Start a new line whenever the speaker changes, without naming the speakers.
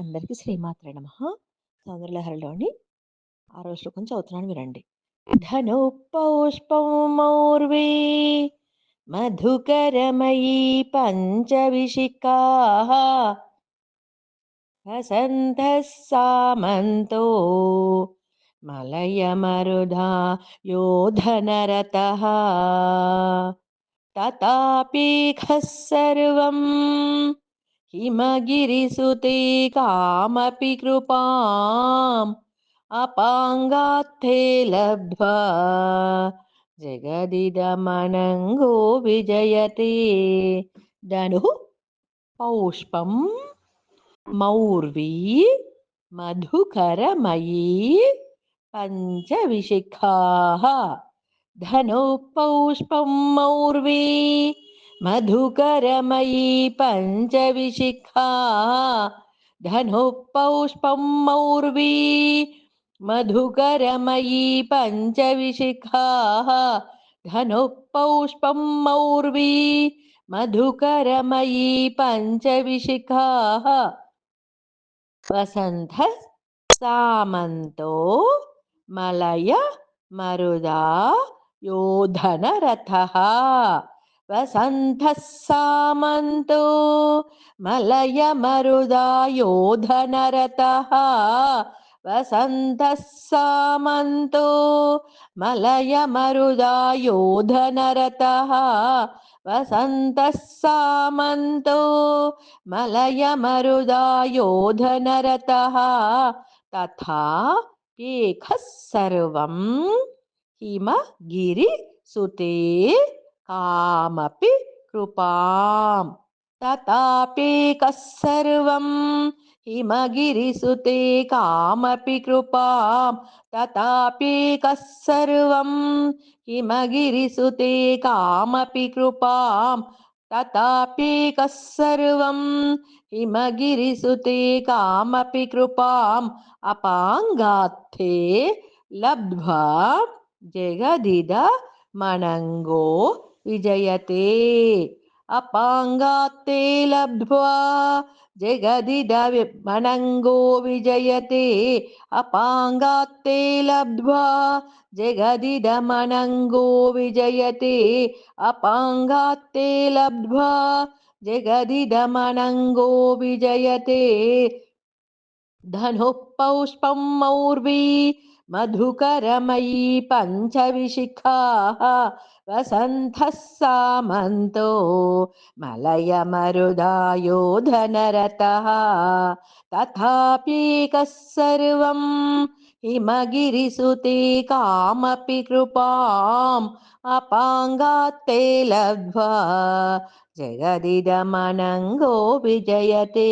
అందరికీ శ్రీమాత్ర నమ. చంద్రలహరిలోని ఆ ఆరో శ్లోకం చదువుతున్నాను వినండి. ధను పౌష్పౌమౌర్వే మధుకరమయీ పంచవిషికా వసంత సామంతో మలయమరుధా యోధనరత తథాపీఖ సర్వం हिमगिरिसुते कामपि कृपाम् अपाङ्गात्थे लब्ध्वा जगदिदमनङ्गो विजयते धनुः पौष्पं मौर्वी मधुकरमयी पञ्चविशिखाः धनुः पौष्पं मौर्वी मधुकरमयी पञ्चविशिखा धनुः पौष्पं मौर्वी मधुकरमयी पञ्चविशिखाः धनुः पौष्पं मौर्वी मधुकरमयी पञ्चविशिखाः वसन्तः सामन्तो मलय मरुदा योधनरथः वसन्तः सामन्तो मलयमरुदा योधनरतः वसन्तः सामन्तो मलयमरुदा योधनरतः वसन्तः सामन्तो मलयमरुदा योधनरतः तथा पेखः सर्वं हिमगिरिसुते ఆమపి కృపాం. తథాపేక సర్వం హిమగిరిసుతే కామపి కృపాం. తథాపేక సర్వం హిమగిరిసుతే కామపి కృపాం. తథాపేక సర్వం హిమగిరిసుతే కామపి కృపాం. అపాంగాత్తే లబ్ధ్వా జగదిద మణంగో विजयते अपाङ्गात्ते लब्ध्वा मणङ्गो विजयते अपाङ्गात्ते लब्ध्वा जगदिद मणङ्गो विजयते अपाङ्गात्ते लब्ध्वा जगदिद मणङ्गो विजयते धनुः मौर्वी मधुकरमयी पञ्चविशिखाः वसन्तः सामन्तो मलयमरुदायोधनरतः तथाप्येकः सर्वं हिमगिरिसुते कामपि कृपाम् अपाङ्गात्ते लब्ध्वा जगदिदमनङ्गो विजयते।